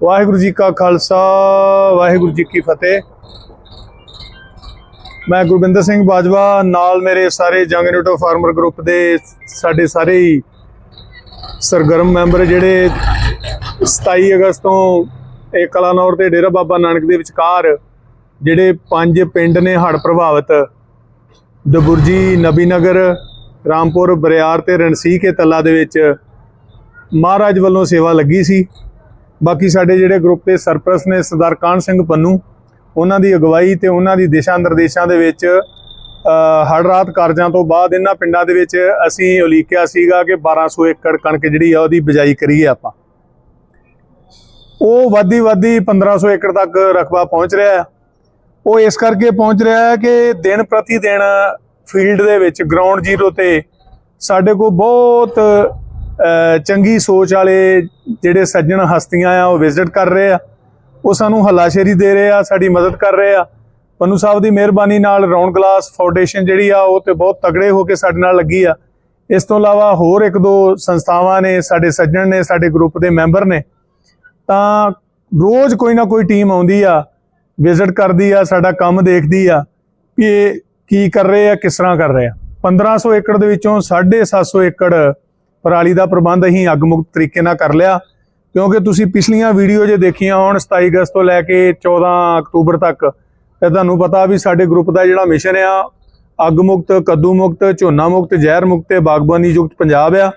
ਵਾਹਿਗੁਰੂ ਜੀ ਕਾ ਖਾਲਸਾ, ਵਾਹਿਗੁਰੂ ਜੀ ਕੀ ਫਤਿਹ। ਮੈਂ ਗੁਰਬਿੰਦਰ ਸਿੰਘ ਬਾਜਵਾ, ਨਾਲ ਮੇਰੇ ਸਾਰੇ ਜੰਗ ਨਿਊਟੋ ਫਾਰਮਰ ਗਰੁੱਪ ਦੇ ਸਾਡੇ ਸਾਰੇ ਹੀ ਸਰਗਰਮ ਮੈਂਬਰ ਜਿਹੜੇ 27 ਅਗਸਤ ਤੋਂ ਇਹ ਕਲਾਨੌਰ ਤੇ ਡੇਰਾ ਬਾਬਾ ਨਾਨਕ ਦੇ ਵਿਚਕਾਰ ਜਿਹੜੇ ਪੰਜ ਪਿੰਡ ਨੇ ਹੜ੍ਹ ਪ੍ਰਭਾਵਿਤ, ਦਬੁਰਜੀ, ਨਬੀਨਗਰ, ਰਾਮਪੁਰ, ਬਰਿਆਰ ਤੇ ਰਣਸੀ ਤੱਲਾ ਦੇ ਵਿੱਚ ਮਹਾਰਾਜ ਵੱਲੋਂ ਸੇਵਾ ਲੱਗੀ ਸੀ। ਬਾਕੀ ਸਾਡੇ ਜਿਹੜੇ ਗਰੁੱਪ ਦੇ ਸਰਪ੍ਰਸਤ ਨੇ ਸਰਦਾਰ ਕਾਹਨ ਸਿੰਘ ਪੰਨੂ, ਉਹਨਾਂ ਦੀ ਅਗਵਾਈ ਤੇ ਉਹਨਾਂ ਦੀ ਦਿਸ਼ਾ ਨਿਰਦੇਸ਼ਾਂ ਦੇ ਵਿੱਚ ਹੜ ਰਾਤ ਕਾਰਜਾਂ ਤੋਂ ਬਾਅਦ ਇਹਨਾਂ ਪਿੰਡਾਂ ਦੇ ਵਿੱਚ ਅਸੀਂ ਉਲੀਕਿਆ ਸੀਗਾ ਕਿ 1200 ਏਕੜ ਕਣਕ ਜਿਹੜੀ ਆ ਉਹਦੀ ਬਿਜਾਈ ਕਰੀਏ ਆਪਾਂ। ਉਹ ਵਾਦੀ ਵਾਦੀ 1500 ਏਕੜ ਤੱਕ ਰਕਬਾ ਪਹੁੰਚ ਰਿਹਾ ਹੈ। ਉਹ ਇਸ ਕਰਕੇ ਪਹੁੰਚ ਰਿਹਾ ਹੈ ਕਿ ਦਿਨ ਪ੍ਰਤੀ ਦਿਨ ਫੀਲਡ ਦੇ ਵਿੱਚ ਗਰਾਊਂਡ ਜ਼ੀਰੋ ਤੇ ਸਾਡੇ ਕੋਲ ਬਹੁਤ ਚੰਗੀ ਸੋਚ ਵਾਲੇ ਜਿਹੜੇ ਸੱਜਣ ਹਸਤੀਆਂ ਆ, ਉਹ ਵਿਜ਼ਿਟ ਕਰ ਰਹੇ ਆ। ਉਹ ਸਾਨੂੰ ਹੱਲਾਸ਼ੇਰੀ ਦੇ ਰਹੇ ਆ, ਸਾਡੀ ਮਦਦ ਕਰ ਰਹੇ ਆ। ਪੰਨੂ ਸਾਹਿਬ ਦੀ ਮਿਹਰਬਾਨੀ ਨਾਲ ਰਾਉਂਡ ਗਲਾਸ ਫਾਊਂਡੇਸ਼ਨ ਜਿਹੜੀ ਆ, ਉਹ ਤੇ ਬਹੁਤ ਤਗੜੇ ਹੋ ਕੇ ਸਾਡੇ ਨਾਲ ਲੱਗੀ ਆ। ਇਸ ਤੋਂ ਇਲਾਵਾ ਹੋਰ ਇੱਕ ਦੋ ਸੰਸਥਾਵਾਂ ਨੇ, ਸਾਡੇ ਸੱਜਣ ਨੇ, ਸਾਡੇ ਗਰੁੱਪ ਦੇ ਮੈਂਬਰ ਨੇ। ਤਾਂ ਰੋਜ਼ ਕੋਈ ਨਾ ਕੋਈ ਟੀਮ ਆਉਂਦੀ ਆ ਵਿਜ਼ਿਟ ਕਰਦੀ ਆ, ਸਾਡਾ ਕੰਮ ਦੇਖਦੀ ਆ ਕਿ ਕੀ ਕਰ ਰਹੇ ਆ, ਕਿਸ ਤਰ੍ਹਾਂ ਕਰ ਰਹੇ ਆ। 1500 ਏਕੜ ਦੇ ਵਿੱਚੋਂ 750 ਏਕੜ ਪਰਾਲੀ ਦਾ ਪ੍ਰਬੰਧ ਅਸੀਂ ਅੱਗ ਮੁਕਤ ਤਰੀਕੇ ਨਾਲ ਕਰ ਲਿਆ, ਕਿਉਂਕਿ ਤੁਸੀਂ ਪਿਛਲੀਆਂ ਵੀਡੀਓ ਜੇ ਦੇਖੀਆਂ ਹੋਣ 27 ਅਗਸਤ ਤੋਂ ਲੈ ਕੇ 14 ਅਕਤੂਬਰ ਤੱਕ, ਤੇ ਤੁਹਾਨੂੰ ਪਤਾ ਵੀ ਸਾਡੇ ਗਰੁੱਪ ਦਾ ਜਿਹੜਾ ਮਿਸ਼ਨ ਆ ਅੱਗ ਮੁਕਤ ਕੱਦੂ ਮੁਕਤ ਝੋਨਾ ਮੁਕਤ ਜ਼ਹਿਰ ਮੁਕਤ ਤੇ ਬਾਗਬਾਨੀ ਯੁਕਤ ਪੰਜਾਬ ਆ।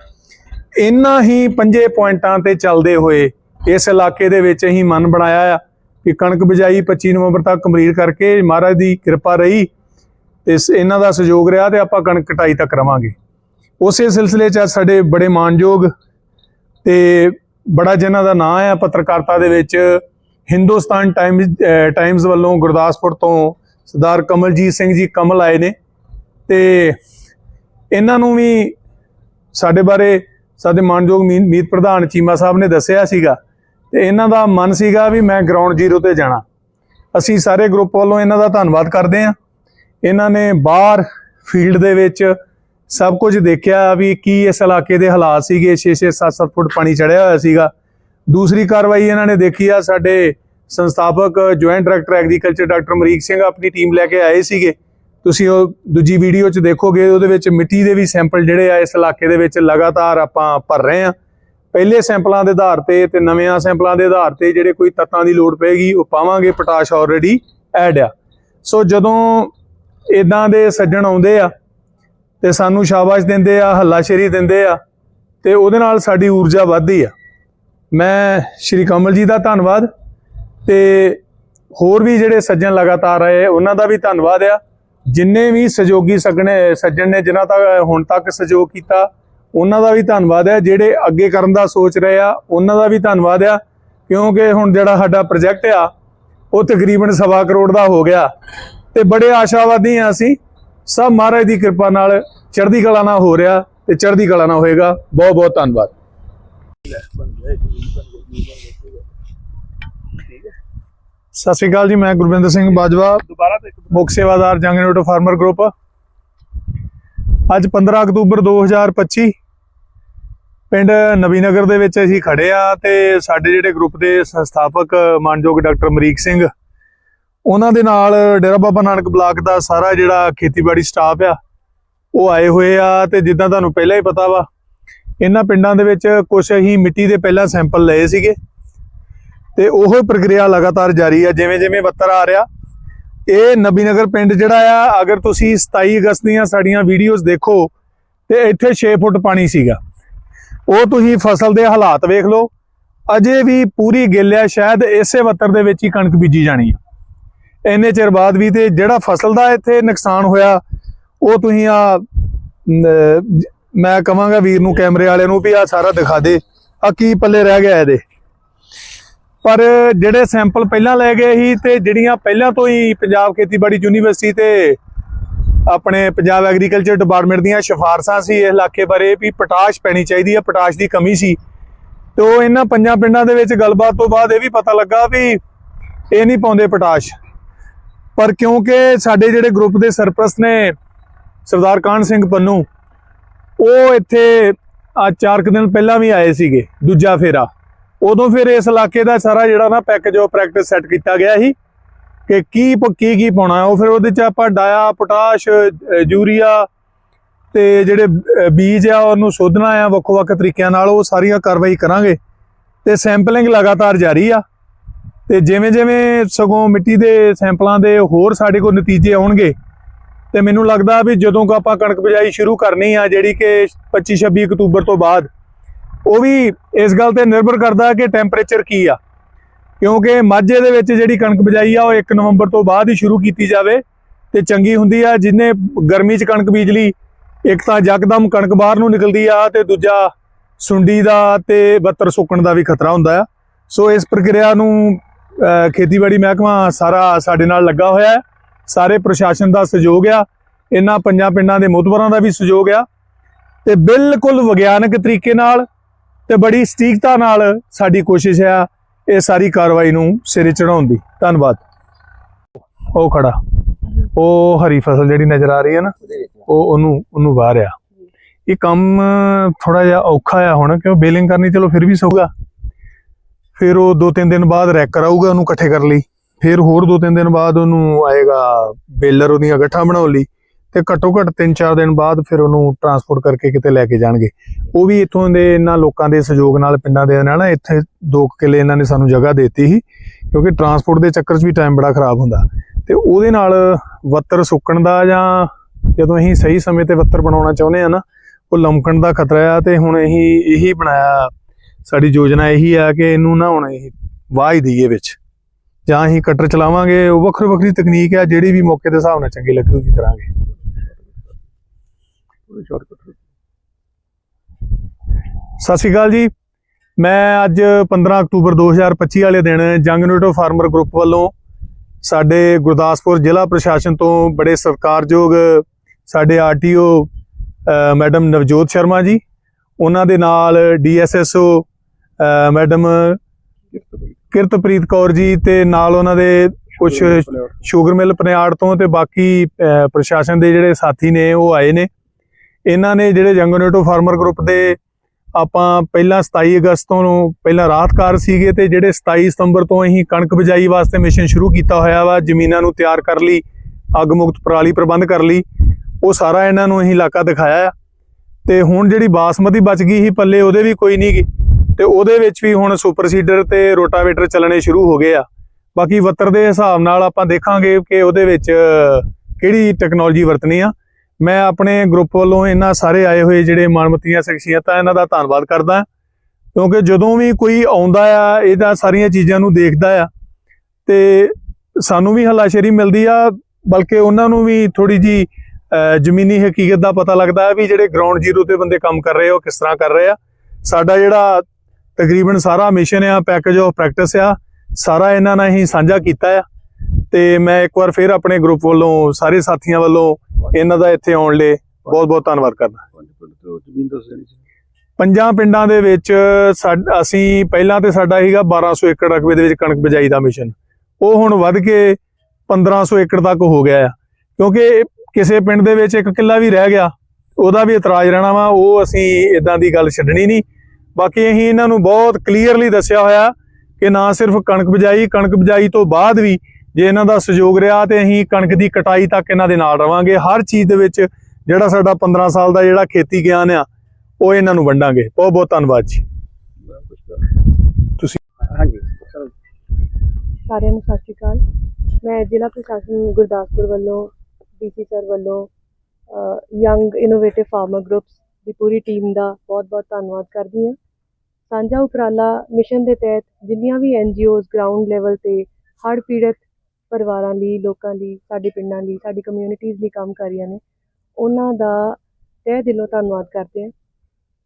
ਇਨ੍ਹਾਂ ਹੀ ਪੰਜੇ ਪੁਆਇੰਟਾਂ ਤੇ ਚੱਲਦੇ ਹੋਏ ਇਸ ਇਲਾਕੇ ਦੇ ਵਿੱਚ ਅਸੀਂ ਮਨ ਬਣਾਇਆ ਆ ਕਿ ਕਣਕ ਬਿਜਾਈ 25 ਨਵੰਬਰ ਤੱਕ ਕੰਪਲੀਟ ਕਰਕੇ ਮਹਾਰਾਜ ਦੀ ਕਿਰਪਾ ਰਹੀ ਤੇ ਇਸ- ਇਹਨਾਂ ਦਾ ਸਹਿਯੋਗ ਰਿਹਾ ਤੇ ਆਪਾਂ ਕਣਕ ਕਟਾਈ ਤੱਕ ਰਵਾਂਗੇ। ਉਸੇ ਸਿਲਸਿਲੇ 'ਚ ਅੱਜ ਸਾਡੇ ਬੜੇ ਮਾਨਯੋਗ ਤੇ ਬੜਾ ਜਿਨ੍ਹਾਂ ਦਾ ਨਾਂ ਹੈ ਪੱਤਰਕਾਰਤਾ ਦੇ ਵਿੱਚ, ਹਿੰਦੁਸਤਾਨ ਟਾਈਮਜ਼ ਟਾਈਮਜ਼ ਵੱਲੋਂ ਗੁਰਦਾਸਪੁਰ ਤੋਂ ਸਰਦਾਰ ਕਮਲਜੀਤ ਸਿੰਘ ਜੀ ਕਮਲ ਆਏ ਨੇ ਤੇ ਇਹਨਾਂ ਨੂੰ ਵੀ ਸਾਡੇ ਬਾਰੇ ਸਾਡੇ ਮਾਨਯੋਗ ਮੀ- ਮੀਤ ਪ੍ਰਧਾਨ ਚੀਮਾ ਸਾਹਿਬ ਨੇ ਦੱਸਿਆ ਸੀਗਾ ਤੇ ਇਹਨਾਂ ਦਾ ਮਨ ਸੀਗਾ ਵੀ ਮੈਂ ਗਰਾਊਂਡ ਜ਼ੀਰੋ ਤੇ ਜਾਣਾ। ਅਸੀਂ ਸਾਰੇ ਗਰੁੱਪ ਵੱਲੋਂ ਇਹਨਾਂ ਦਾ ਧੰਨਵਾਦ ਕਰਦੇ ਹਾਂ। ਇਹਨਾਂ ਨੇ ਬਾਹਰ ਫੀਲਡ ਦੇ ਵਿੱਚ ਸਭ ਕੁਝ ਦੇਖਿਆ ਵੀ ਕੀ ਇਸ ਇਲਾਕੇ ਦੇ ਹਾਲਾਤ ਸੀਗੇ 6-6 7-7 ਫੁੱਟ ਪਾਣੀ ਚੜਿਆ ਹੋਇਆ ਸੀਗਾ। ਦੂਸਰੀ ਕਾਰਵਾਈ ਇਹਨਾਂ ਨੇ ਦੇਖੀ ਆ, ਸਾਡੇ ਸੰਸਥਾਪਕ joint director agriculture doctor Amrik Singh ਆਪਣੀ ਟੀਮ ਲੈ ਕੇ ਆਏ ਸੀਗੇ। ਤੁਸੀਂ ਉਹ ਦੂਜੀ ਵੀਡੀਓ 'ਚ ਦੇਖੋਗੇ, ਉਹਦੇ ਵਿੱਚ ਮਿੱਟੀ ਦੇ ਵੀ ਸੈਂਪਲ ਜਿਹੜੇ ਆ, ਇਸ ਇਲਾਕੇ ਦੇ ਵਿੱਚ ਲਗਾਤਾਰ ਆਪਾਂ ਭਰ ਰਹੇ ਆ। ਪਹਿਲੇ ਸੈਂਪਲਾਂ ਦੇ ਆਧਾਰ ਤੇ ਤੇ ਨਵਿਆਂ ਸੈਂਪਲਾਂ ਦੇ ਆਧਾਰ ਤੇ ਜਿਹੜੇ ਕੋਈ ਤੱਤਾਂ ਦੀ ਲੋੜ ਪਏਗੀ, ਉਹ ਪਾਵਾਂਗੇ, ਪੋਟਾਸ਼ ਆਲਰੇਡੀ ਐਡ ਆ। ਸੋ ਜਦੋਂ ਇਦਾਂ ਦੇ ਸੱਜਣ ਆਉਂਦੇ ਆ ਤੇ ਸਾਨੂੰ ਸ਼ਾਬਾਸ਼ ਦਿੰਦੇ ਆ, ਹੱਲਾਸ਼ੇਰੀ ਦਿੰਦੇ ਆ, ਤੇ ਉਹਦੇ ਨਾਲ ਸਾਡੀ ਊਰਜਾ ਵੱਧਦੀ ਆ। ਮੈਂ ਸ਼੍ਰੀ ਕਮਲ ਜੀ ਦਾ ਧੰਨਵਾਦ, ਤੇ ਹੋਰ ਵੀ ਜਿਹੜੇ ਸੱਜਣ ਲਗਾਤਾਰ ਆਏ, ਉਹਨਾਂ ਦਾ ਵੀ ਧੰਨਵਾਦ ਆ। ਜਿੰਨੇ ਵੀ ਸਹਿਯੋਗੀ ਸੱਜਣੇ, ਸੱਜਣ ਨੇ ਜਿਨ੍ਹਾਂ ਤੱਕ, ਹੁਣ ਤੱਕ ਸਹਿਯੋਗ ਕੀਤਾ, ਉਹਨਾਂ ਦਾ ਵੀ ਧੰਨਵਾਦ ਹੈ ਜਿਹੜੇ ਅੱਗੇ ਕਰਨ ਦਾ ਸੋਚ ਰਹੇ ਆ, ਉਹਨਾਂ ਦਾ ਵੀ ਧੰਨਵਾਦ ਆ। ਕਿਉਂਕਿ ਹੁਣ ਜਿਹੜਾ ਸਾਡਾ ਪ੍ਰੋਜੈਕਟ ਆ, ਉਹ ਤਕਰੀਬਨ ਸਵਾ ਕਰੋੜ ਦਾ ਹੋ ਗਿਆ। ਤੇ ਬੜੇ ਆਸ਼ਾਵਾਦੀ ਆ ਅਸੀਂ। ਸਭ ਮਹਾਰਾਜ ਦੀ ਕਿਰਪਾ ਨਾਲ ਚੜ੍ਹਦੀ ਕਲਾ ਨਾਲ ਹੋ ਰਿਹਾ ਤੇ ਚੜ੍ਹਦੀ ਕਲਾ ਨਾਲ ਹੋਏਗਾ। ਬਹੁਤ ਬਹੁਤ ਧੰਨਵਾਦ। ਸਤਿ ਸ਼੍ਰੀ ਅਕਾਲ ਜੀ ਮੈਂ ਗੁਰਵਿੰਦਰ ਸਿੰਘ ਬਾਜਵਾ ਦੁਬਾਰਾ ਮੁੱਖ ਸੇਵਾਦਾਰ ਜੰਗ ਨਿਊਟੋ ਫਾਰਮਰ ਗਰੁੱਪ। ਅੱਜ 15 ਅਕਤੂਬਰ 2025 ਪਿੰਡ ਨਵੀਨਗਰ ਦੇ ਵਿੱਚ ਅਸੀਂ ਖੜੇ ਆ ਤੇ ਸਾਡੇ ਜਿਹੜੇ ਗਰੁੱਪ ਦੇ ਸੰਸਥਾਪਕ ਮਾਨਯੋਗ ਡਾਕਟਰ ਅਮਰੀਕ ਸਿੰਘ ਉਹਨਾਂ ਦੇ ਨਾਲ ਡੇਰਾ ਬਾਬਾ ਨਾਨਕ ਬਲਾਕ ਦਾ ਸਾਰਾ ਜਿਹੜਾ ਖੇਤੀਬਾੜੀ ਸਟਾਫ ਆ, ਉਹ ਆਏ ਹੋਏ ਆ ਤੇ ਜਿੱਦਾਂ ਤੁਹਾਨੂੰ ਪਹਿਲਾਂ ਹੀ ਪਤਾ ਵਾ, ਇਹਨਾਂ ਪਿੰਡਾਂ ਦੇ ਵਿੱਚ ਕੁਝ ਅਸੀਂ ਮਿੱਟੀ ਦੇ ਪਹਿਲਾਂ ਸੈਂਪਲ ਲਏ ਸੀਗੇ ਤੇ ਉਹ ਪ੍ਰਕਿਰਿਆ ਲਗਾਤਾਰ ਜਾਰੀ ਆ, ਜਿਵੇਂ ਜਿਵੇਂ ਬੱਤਰ ਆ ਰਿਹਾ, ਇਹ ਨਬੀਨਗਰ ਪਿੰਡ ਜਿਹੜਾ ਆ, ਅਗਰ ਤੁਸੀਂ 27 ਅਗਸਤ ਦੀਆਂ ਸਾਡੀਆਂ ਵੀਡੀਓਜ਼ ਦੇਖੋ, ਤੇ ਇੱਥੇ 6 ਫੁੱਟ ਪਾਣੀ ਸੀਗਾ। ਉਹ ਤੁਸੀਂ ਫਸਲ ਦੇ ਹਾਲਾਤ ਵੇਖ ਲਓ, ਅਜੇ ਵੀ ਪੂਰੀ ਗਿੱਲ ਆ, ਸ਼ਾਇਦ ਇਸੇ ਵੱਤਰ ਦੇ ਵਿੱਚ ਹੀ ਕਣਕ ਬੀਜੀ ਜਾਣੀ ਆ। ਇੰਨੇ ਚਿਰ ਬਾਅਦ ਵੀ ਤੇ ਜਿਹੜਾ ਫਸਲ ਦਾ ਇੱਥੇ ਨੁਕਸਾਨ ਹੋਇਆ, ਉਹ ਤੁਸੀਂ ਆ ਮੈਂ ਕਹਾਂਗਾ ਵੀਰ ਨੂੰ, ਕੈਮਰੇ ਵਾਲੇ ਨੂੰ ਵੀ ਆ ਸਾਰਾ ਦਿਖਾ ਦੇ, ਆ ਕੀ ਪੱਲੇ ਰਹਿ ਗਿਆ ਇਹਦੇ। ਪਰ ਜਿਹੜੇ ਸੈਂਪਲ ਪਹਿਲਾਂ ਲੈ ਗਏ ਸੀ ਤੇ ਜਿਹੜੀਆਂ ਪਹਿਲਾਂ ਤੋਂ ਹੀ ਪੰਜਾਬ ਖੇਤੀਬਾੜੀ ਯੂਨੀਵਰਸਿਟੀ ਤੇ ਆਪਣੇ ਪੰਜਾਬ ਐਗਰੀਕਲਚਰ ਡਿਪਾਰਟਮੈਂਟ ਦੀਆਂ ਸਿਫਾਰਸ਼ਾਂ ਸੀ ਇਸ ਇਲਾਕੇ ਬਾਰੇ ਵੀ ਪੋਟਾਸ਼ ਪੈਣੀ ਚਾਹੀਦੀ ਹੈ ਪੋਟਾਸ਼ ਦੀ ਕਮੀ ਸੀ। ਤੇ ਉਹ ਇਹਨਾਂ ਪੰਜਾਂ ਪਿੰਡਾਂ ਦੇ ਵਿੱਚ ਗੱਲਬਾਤ ਤੋਂ ਬਾਅਦ ਇਹ ਵੀ ਪਤਾ ਲੱਗਾ ਵੀ ਇਹ ਨਹੀਂ ਪਾਉਂਦੇ ਪੋਟਾਸ਼। ਪਰ ਕਿਉਂਕਿ ਸਾਡੇ ਜਿਹੜੇ ਗਰੁੱਪ ਦੇ ਸਰਪ੍ਰਸਤ ਨੇ ਸਰਦਾਰ ਕਾਹਨ ਸਿੰਘ ਪੰਨੂ, ਉਹ ਇੱਥੇ ਆ ਚਾਰ ਕੁ ਦਿਨ ਪਹਿਲਾਂ ਵੀ ਆਏ ਸੀਗੇ, ਦੂਜਾ ਫੇਰਾ। ਉਦੋਂ ਫਿਰ ਇਸ ਇਲਾਕੇ ਦਾ ਸਾਰਾ ਜਿਹੜਾ ਨਾ ਪੈਕੇਜ ਉਹ ਪ੍ਰੈਕਟਿਸ ਸੈੱਟ ਕੀਤਾ ਗਿਆ ਸੀ ਕਿ ਕੀ ਪ- ਕੀ ਕੀ ਪਾਉਣਾ। ਉਹ ਫਿਰ ਉਹਦੇ ਚ ਆਪਾਂ ਡਾਇਆ, ਪੋਟਾਸ਼ ਯੂਰੀਆ ਤੇ ਜਿਹੜੇ ਬੀਜ ਆ, ਉਹਨੂੰ ਸੋਧਣਾ ਆ ਵੱਖ-ਵੱਖ ਤਰੀਕਿਆਂ ਨਾਲ, ਉਹ ਸਾਰੀਆਂ ਕਾਰਵਾਈ ਕਰਾਂਗੇ। ਤੇ ਸੈਂਪਲਿੰਗ ਲਗਾਤਾਰ ਜਾਰੀ ਆ। ਤੇ ਜਿਵੇਂ ਜਿਵੇਂ ਸਗੋਂ ਮਿੱਟੀ ਦੇ ਸੈਂਪਲਾਂ ਦੇ ਹੋਰ ਸਾਡੇ ਕੋਲ ਨਤੀਜੇ ਆਉਣਗੇ, ਤੇ ਮੈਨੂੰ ਲੱਗਦਾ ਵੀ ਜਦੋਂ ਕੋ ਆਪਾਂ ਕਣਕ ਬਿਜਾਈ ਸ਼ੁਰੂ ਕਰਨੀ ਆ, ਜਿਹੜੀ ਕਿ 25 26 ਅਕਤੂਬਰ ਤੋਂ ਬਾਅਦ, ਉਹ ਵੀ ਇਸ ਗੱਲ ਤੇ ਨਿਰਭਰ ਕਰਦਾ ਕਿ ਟੈਂਪਰੇਚਰ ਕੀ ਆ। ਕਿਉਂਕਿ ਮਾਝੇ ਦੇ ਵਿੱਚ ਜਿਹੜੀ ਕਣਕ ਬਿਜਾਈ ਆ, ਉਹ 1 ਨਵੰਬਰ ਤੋਂ ਬਾਅਦ ਹੀ ਸ਼ੁਰੂ ਕੀਤੀ ਜਾਵੇ, ਤੇ ਚੰਗੀ ਹੁੰਦੀ ਆ, ਜਿੰਨੇ ਗਰਮੀ 'ਚ ਕਣਕ ਬੀਜ ਲਈ, ਇੱਕ ਤਾਂ ਯਕਦਮ ਕਣਕ ਬਾਹਰ ਨੂੰ ਨਿਕਲਦੀ ਆ, ਤੇ ਦੂਜਾ ਸੁੰਡੀ ਦਾ ਤੇ ਬੱਤਰ ਸੁੱਕਣ ਦਾ ਵੀ ਖਤਰਾ ਹੁੰਦਾ ਆ। ਸੋ ਇਸ ਪ੍ਰਕਿਰਿਆ ਨੂੰ ਖੇਤੀਬਾੜੀ ਮਹਿਕਮਾ ਸਾਰਾ ਸਾਡੇ ਨਾਲ ਲੱਗਾ ਹੋਇਆ ਹੈ। ਸਾਰੇ ਪ੍ਰਸ਼ਾਸਨ ਦਾ ਸਹਿਯੋਗ ਆ। ਇਹਨਾਂ ਪੰਜਾਂ ਪਿੰਡਾਂ ਦੇ ਮੋਤਬਰਾਂ ਦਾ ਵੀ ਸਹਿਯੋਗ ਆ। ਤੇ ਬਿਲਕੁਲ ਵਿਗਿਆਨਕ ਤਰੀਕੇ ਨਾਲ ਤੇ ਬੜੀ ਸਟੀਕਤਾ ਨਾਲ ਸਾਡੀ ਕੋਸ਼ਿਸ਼ ਆ ਇਹ ਸਾਰੀ ਕਾਰਵਾਈ ਨੂੰ ਸਿਰੇ ਚੜਾਉਣ ਦੀ। ਧੰਨਵਾਦ। ਉਹ ਖੜਾ। ਉਹ ਹਰੀ ਫਸਲ ਜਿਹੜੀ ਨਜ਼ਰ ਆ ਰਹੀ ਹੈ ਨਾ, ਉਹ ਉਹਨੂੰ ਉਹਨੂੰ ਬਾਹਰ ਆ ਇਹ ਕੰਮ ਥੋੜਾ ਜਿਹਾ ਔਖਾ ਆ ਹੁਣ, ਕਿਉਂ ਬੇਲਿੰਗ ਕਰਨੀ, ਚਲੋ ਫਿਰ ਵੀ ਸੌਗਾ। ਫਿਰ ਉਹ ਦੋ ਤਿੰਨ ਦਿਨ ਬਾਅਦ ਰੈਕਰ ਆਊਗਾ ਉਹਨੂੰ ਇਕੱਠੇ ਕਰ ਲਈ। ਫਿਰ ਹੋਰ ਦੋ ਤਿੰਨ ਦਿਨ ਬਾਅਦ ਉਹਨੂੰ ਆਏਗਾ ਬੇਲਰ ਉਹਦੀਆਂ ਗੱਠਾਂ ਬਣਾਉਣ ਲਈ ਤੇ ਘੱਟੋ ਘੱਟ 3-4 ਦਿਨ ਬਾਅਦ ਫਿਰ ਉਹਨੂੰ ਟਰਾਂਸਪੋਰਟ ਕਰਕੇ ਕਿਤੇ ਲੈ ਕੇ ਜਾਣਗੇ। ਉਹ ਵੀ ਇੱਥੋਂ ਦੇ ਇਹਨਾਂ ਲੋਕਾਂ ਦੇ ਸਹਿਯੋਗ ਨਾਲ ਪਿੰਡਾਂ ਦੇ ਨਾਲ ਨਾ ਇੱਥੇ 2 ਕਿੱਲੇ ਇਹਨਾਂ ਨੇ ਸਾਨੂੰ ਜਗ੍ਹਾ ਦਿੱਤੀ ਸੀ, ਕਿਉਂਕਿ ਟਰਾਂਸਪੋਰਟ ਦੇ ਚੱਕਰ 'ਚ ਵੀ ਟਾਈਮ ਬੜਾ ਖਰਾਬ ਹੁੰਦਾ। ਤੇ ਉਹਦੇ ਨਾਲ ਵੱਤਰ ਸੁੱਕਣ ਦਾ ਜਾਂ ਜਦੋਂ ਅਸੀਂ ਸਹੀ ਸਮੇਂ ਤੇ ਵੱਤਰ ਬਣਾਉਣਾ ਚਾਹੁੰਦੇ ਆ ਨਾ, ਉਹ ਲਮਕਣ ਦਾ ਖਤਰਾ ਆ ਤੇ ਹੁਣ ਅਸੀਂ ਇਹੀ ਬਣਾਇਆ ਸਾਡੀ ਯੋਜਨਾ ਇਹੀ ਆ ਕਿ ਇਹਨੂੰ ਨਾ ਹੁਣ ਇਹ ਵਾਹ ਹੀ ਦਈਏ ਵਿੱਚ। ਜਾਂ ਅਸੀਂ ਕਟਰ ਚਲਾਵਾਂਗੇ, ਉਹ ਵੱਖਰੀ ਵੱਖਰੀ ਤਕਨੀਕ ਆ, ਜਿਹੜੀ ਵੀ ਮੌਕੇ ਦੇ ਹਿਸਾਬ ਨਾਲ ਚੰਗੀ ਲੱਗੂਗੀ ਕਰਾਂਗੇ। ਸਤਿ ਸ਼੍ਰੀ ਅਕਾਲ ਜੀ। ਮੈਂ ਅੱਜ 15 ਅਕਤੂਬਰ 2025 ਵਾਲੇ ਦਿਨ ਜੰਗ ਨੋਟੋ ਫਾਰਮਰ ਗਰੁੱਪ ਵੱਲੋਂ ਸਾਡੇ ਗੁਰਦਾਸਪੁਰ ਜ਼ਿਲ੍ਹਾ ਪ੍ਰਸ਼ਾਸਨ ਤੋਂ ਬੜੇ ਸਤਿਕਾਰਯੋਗ ਸਾਡੇ ਆਰਟੀਓ ਮੈਡਮ ਨਵਜੋਤ ਸ਼ਰਮਾ ਜੀ, ਉਹਨਾਂ ਦੇ ਨਾਲ ਡੀਐਸਐਸਓ ਮੈਡਮ ਕਿਰਤਪ੍ਰੀਤ ਕੌਰ ਜੀ ਤੇ ਨਾਲ ਉਹਨਾਂ ਦੇ ਕੁਝ ਸ਼ੂਗਰ ਮਿਲ ਪਨਿਆੜ ਤੋਂ। ਤੇ ਬਾਕੀ ਪ੍ਰਸ਼ਾਸਨ ਦੇ ਜਿਹੜੇ ਸਾਥੀ ਨੇ ਉਹ ਆਏ ਨੇ। ਇਹਨਾਂ ਨੇ ਜਿਹੜੇ ਜੰਗਨੇਟੋ ਫਾਰਮਰ ਗਰੁੱਪ ਦੇ ਆਪਾਂ ਪਹਿਲਾਂ 27 ਅਗਸਤ ਤੋਂ ਪਹਿਲਾਂ ਰਾਹਤਕਾਰ ਸੀਗੇ ਤੇ ਜਿਹੜੇ 27 ਸਤੰਬਰ ਤੋਂ ਅਸੀਂ ਕਣਕ ਬਿਜਾਈ ਵਾਸਤੇ ਮਿਸ਼ਨ ਸ਼ੁਰੂ ਕੀਤਾ ਹੋਇਆ ਵਾ ਜ਼ਮੀਨਾਂ ਨੂੰ ਤਿਆਰ ਕਰ ਲਈ ਅੱਗ ਮੁਕਤ ਪਰਾਲੀ ਪ੍ਰਬੰਧ ਕਰ ਲਈ ਉਹ ਸਾਰਾ ਇਹਨਾਂ ਨੂੰ ਅਸੀਂ ਇਲਾਕਾ ਦਿਖਾਇਆ ਤੇ ਹੁਣ ਜਿਹੜੀ ਬਾਸਮਤੀ ਬਚ ਗਈ ਸੀ ਪੱਲੇ ਉਹਦੇ ਵੀ ਕੋਈ ਨਹੀਂ ਗੀ। ਤੇ ਉਹਦੇ ਵਿੱਚ ਵੀ ਹੁਣ ਸੁਪਰ ਸੀਡਰ ਤੇ ਰੋਟਾਵੇਟਰ ਚੱਲਣੇ ਸ਼ੁਰੂ ਹੋ ਗਏ ਆ। ਬਾਕੀ ਵਤਰ ਦੇ ਹਿਸਾਬ ਨਾਲ ਆਪਾਂ ਦੇਖਾਂਗੇ ਕਿ ਉਹਦੇ ਵਿੱਚ ਕਿਹੜੀ ਟੈਕਨੋਲੋਜੀ ਵਰਤਣੀ ਆ। ਮੈਂ ਆਪਣੇ ਗਰੁੱਪ ਵੱਲੋਂ ਇਹਨਾਂ ਸਾਰੇ ਆਏ ਹੋਏ ਜਿਹੜੇ ਮਾਨਮਤੀਆਂ ਸ਼ਖਸੀਅਤਾਂ ਇਹਨਾਂ ਦਾ ਧੰਨਵਾਦ ਕਰਦਾ ਕਿਉਂਕਿ ਜਦੋਂ ਵੀ ਕੋਈ ਆਉਂਦਾ ਆ, ਇਹਦਾ ਸਾਰੀਆਂ ਚੀਜ਼ਾਂ ਨੂੰ ਦੇਖਦਾ ਆ, ਤੇ ਸਾਨੂੰ ਵੀ ਹੱਲਾਸ਼ੇਰੀ ਮਿਲਦੀ ਆ, ਬਲਕਿ ਉਹਨਾਂ ਨੂੰ ਵੀ ਥੋੜੀ ਜੀ ਜ਼ਮੀਨੀ ਹਕੀਕਤ ਦਾ ਪਤਾ ਲੱਗਦਾ ਹੈ ਵੀ ਜਿਹੜੇ ਗਰਾਊਂਡ ਜ਼ੀਰੋ ਤੇ ਬੰਦੇ ਕੰਮ ਕਰ ਰਹੇ ਆ, ਉਹ ਕਿਸ ਤਰ੍ਹਾਂ ਕਰ ਰਹੇ ਆ। ਸਾਡਾ ਜਿਹੜਾ ਤਕਰੀਬਨ ਸਾਰਾ ਮਿਸ਼ਨ ਆ ਪੈਕੇਜ ਆਫ ਪ੍ਰੈਕਟਿਸ ਆ, ਸਾਰਾ ਇਹਨਾਂ ਨਾਲ ਹੀ ਸਾਂਝਾ ਕੀਤਾ ਆ। ਤੇ ਮੈਂ ਇੱਕ ਵਾਰ ਫਿਰ ਆਪਣੇ ਗਰੁੱਪ ਵੱਲੋਂ, ਸਾਰੇ ਸਾਥੀਆਂ ਵੱਲੋਂ ਇਹਨਾਂ ਦਾ ਇੱਥੇ ਆਉਣ ਲਈ ਬਹੁਤ ਬਹੁਤ ਧੰਨਵਾਦ ਕਰਦਾ। ਜ਼ਮੀਨ ਪੰਜਾਂ ਪਿੰਡਾਂ ਦੇ ਵਿੱਚ ਅਸੀਂ ਪਹਿਲਾਂ ਤੇ ਸਾਡਾ ਸੀਗਾ 1200 ਏਕੜ ਰਕਬੇ ਦੇ ਵਿੱਚ ਕਣਕ ਬਿਜਾਈ ਦਾ ਮਿਸ਼ਨ। ਉਹ ਹੁਣ ਵੱਧ ਕੇ 1500 ਏਕੜ ਤੱਕ ਹੋ ਗਿਆ ਆ। ਕਿਉਂਕਿ ਕਿਸੇ ਪਿੰਡ ਦੇ ਵਿੱਚ ਇੱਕ ਕਿੱਲਾ ਵੀ ਰਹਿ ਗਿਆ, ਉਹਦਾ ਵੀ ਇਤਰਾਜ਼ ਰਹਿਣਾ ਵਾ, ਉਹ ਅਸੀਂ ਇਦਾਂ ਦੀ ਗੱਲ ਛੱਡਣੀ ਨਹੀਂ। ਬਾਕੀ ਅਸੀਂ ਇਹਨਾਂ ਨੂੰ ਬਹੁਤ ਕਲੀਅਰਲੀ ਦੱਸਿਆ ਹੋਇਆ ਕਿ ਨਾ ਸਿਰਫ ਕਣਕ ਬਿਜਾਈ ਕਣਕ ਬਿਜਾਈ ਤੋਂ ਬਾਅਦ ਵੀ ਜੇ ਇਹਨਾਂ ਦਾ ਸਹਿਯੋਗ ਰਿਹਾ ਤੇ ਅਸੀਂ ਕਣਕ ਦੀ ਕਟਾਈ ਤੱਕ ਇਹਨਾਂ ਦੇ ਨਾਲ ਰਵਾਂਗੇ। ਹਰ ਚੀਜ਼ ਦੇ ਵਿੱਚ ਜਿਹੜਾ ਸਾਡਾ 15 ਸਾਲ ਦਾ ਜਿਹੜਾ ਖੇਤੀ ਗਿਆਨ ਆ ਉਹ ਇਹਨਾਂ ਨੂੰ ਵੰਡਾਂਗੇ। ਬਹੁਤ ਬਹੁਤ ਧੰਨਵਾਦ ਜੀ। ਤੁਸੀਂ ਹਾਂਜੀ। ਸਾਰਿਆਂ ਨੂੰ ਸਤਿ ਸ਼੍ਰੀ ਅਕਾਲ। ਮੈਂ ਜ਼ਿਲ੍ਹਾ ਪ੍ਰਸ਼ਾਸਨ ਗੁਰਦਾਸਪੁਰ ਵੱਲੋਂ ਡੀਸੀ ਸਰ ਵੱਲੋਂ ਯੰਗ ਇਨੋਵੇਟਿਵ ਫਾਰਮਰ ਗਰੁੱਪਸ ਦੀ ਪੂਰੀ ਟੀਮ ਦਾ ਬਹੁਤ-ਬਹੁਤ ਧੰਨਵਾਦ ਕਰਦੀ ਹਾਂ। ਸਾਂਝਾ ਉਪਰਾਲਾ ਮਿਸ਼ਨ ਦੇ ਤਹਿਤ ਜਿੰਨੀਆਂ ਵੀ ਐਨਜੀਓਜ਼ ਗਰਾਊਂਡ ਲੈਵਲ ਤੇ ਹੜ੍ਹ ਪੀੜਤ ਪਰਿਵਾਰਾਂ ਲਈ, ਲੋਕਾਂ ਲਈ, ਸਾਡੇ ਪਿੰਡਾਂ ਲਈ, ਸਾਡੀ ਕਮਿਊਨਿਟੀਜ਼ ਲਈ ਕੰਮ ਕਰ ਰਹੀਆਂ ਨੇ, ਉਹਨਾਂ ਦਾ ਤਹਿ ਦਿਲੋਂ ਧੰਨਵਾਦ ਕਰਦੇ ਹਾਂ।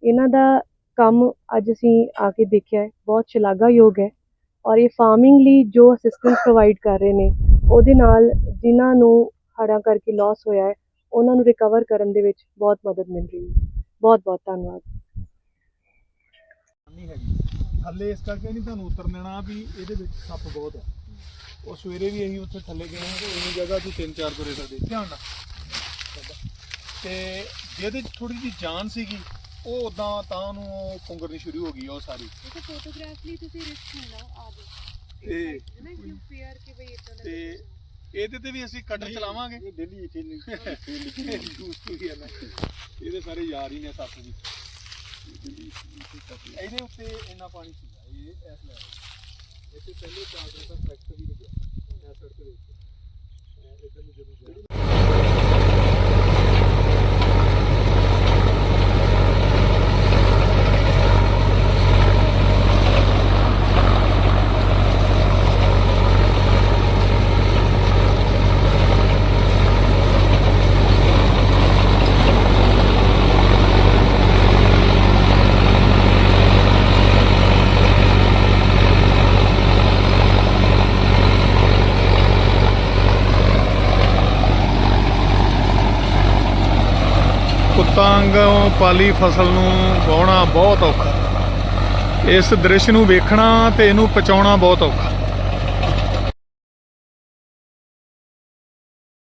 ਇਹਨਾਂ ਦਾ ਕੰਮ ਅੱਜ ਅਸੀਂ ਆ ਕੇ ਦੇਖਿਆ ਹੈ, ਬਹੁਤ ਸ਼ਲਾਘਾਯੋਗ ਹੈ ਔਰ ਇਹ ਫਾਰਮਿੰਗ ਲਈ ਜੋ ਅਸਿਸਟੈਂਸ ਪ੍ਰੋਵਾਈਡ ਕਰ ਰਹੇ ਨੇ, ਉਹਦੇ ਨਾਲ ਜਿਨ੍ਹਾਂ ਨੂੰ ਹੜ੍ਹਾਂ ਕਰਕੇ ਲਾਸ ਹੋਇਆ ਹੈ, ਉਹਨਾਂ ਨੂੰ ਰਿਕਵਰ ਕਰਨ ਦੇ ਵਿੱਚ ਬਹੁਤ ਮਦਦ ਮਿਲ ਰਹੀ ਹੈ। ਬਹੁਤ ਬਹੁਤ ਧੰਨਵਾਦ। ਨਹੀਂ ਹੈਗੀ। ਥੱਲੇ ਇਸ ਕਰਕੇ ਨਹੀਂ ਤੁਹਾਨੂੰ ਉਤਰ ਦੇਣਾ ਵੀ ਇਹਦੇ ਵਿੱਚ ਸੱਪ ਬਹੁਤ ਹੈ। ਉਹ ਸਵੇਰੇ ਵੀ ਅਸੀਂ ਉੱਥੇ ਥੱਲੇ ਗਏ ਹਾਂ ਤੇ ਇੰਨੀ ਜਗ੍ਹਾ ਤੋਂ ਤਿੰਨ ਚਾਰ ਤੁਰੇ ਫਿਰਦੇ। ਧਿਆਨ ਨਾਲ। ਤੇ ਜਿਹਦੇ ਚ ਥੋੜੀ ਜਿਹੀ ਜਾਨ ਸੀਗੀ ਉਹ ਉਦਾਂ ਤਾਂ ਉਹਨੂੰ ਪੁੰਗਰਨੀ ਸ਼ੁਰੂ ਹੋ ਗਈ ਉਹ ਸਾਰੀ। ਇਹ ਫੋਟੋਗ੍ਰਾਫ ਲਈ ਤੁਸੀਂ ਰਿਸਕ ਨਹੀਂ ਲਓ ਆ ਜਾਓ। ਤੇ ਨਾ ਯੂ ਫੀਅਰ ਕਿ ਬਈ ਇਦਾਂ ਤੇ ਇਹਦੇ ਤੇ ਵੀ ਅਸੀਂ ਕਟਰ ਚਲਾਵਾਂਗੇ। ਇਹ ਦਿੱਲੀ ਇੱਥੇ ਨਹੀਂ। ਇਹਦੇ ਸਾਰੇ ਯਾਰ ਹੀ ਨੇ ਸੱਪ ਵੀ ਇਹਦੇ ਉੱਤੇ ਇੰਨਾ ਪਾਣੀ ਸੀਗਾ ਇਹ ਇਸ ਲੈਵਲ ਇੱਥੇ ਪਹਿਲੇ ਚਾਰ ਦਿਨ ਤੱਕ ਵੀ ਲੱਗਿਆ। ਇਸ ਸੜਕ ਦੇ ਉੱਤੇ। ਇਧਰ ਨੂੰ ਜਦੋਂ ਕੁੱਤਾਂਗੋਂ ਪਾਲੀ ਫਸਲ ਨੂੰ ਵਾਹੁਣਾ ਬਹੁਤ ਔਖਾ। ਇਸ ਦ੍ਰਿਸ਼ ਨੂੰ ਵੇਖਣਾ ਤੇ ਇਹਨੂੰ ਪਚਾਉਣਾ ਬਹੁਤ ਔਖਾ।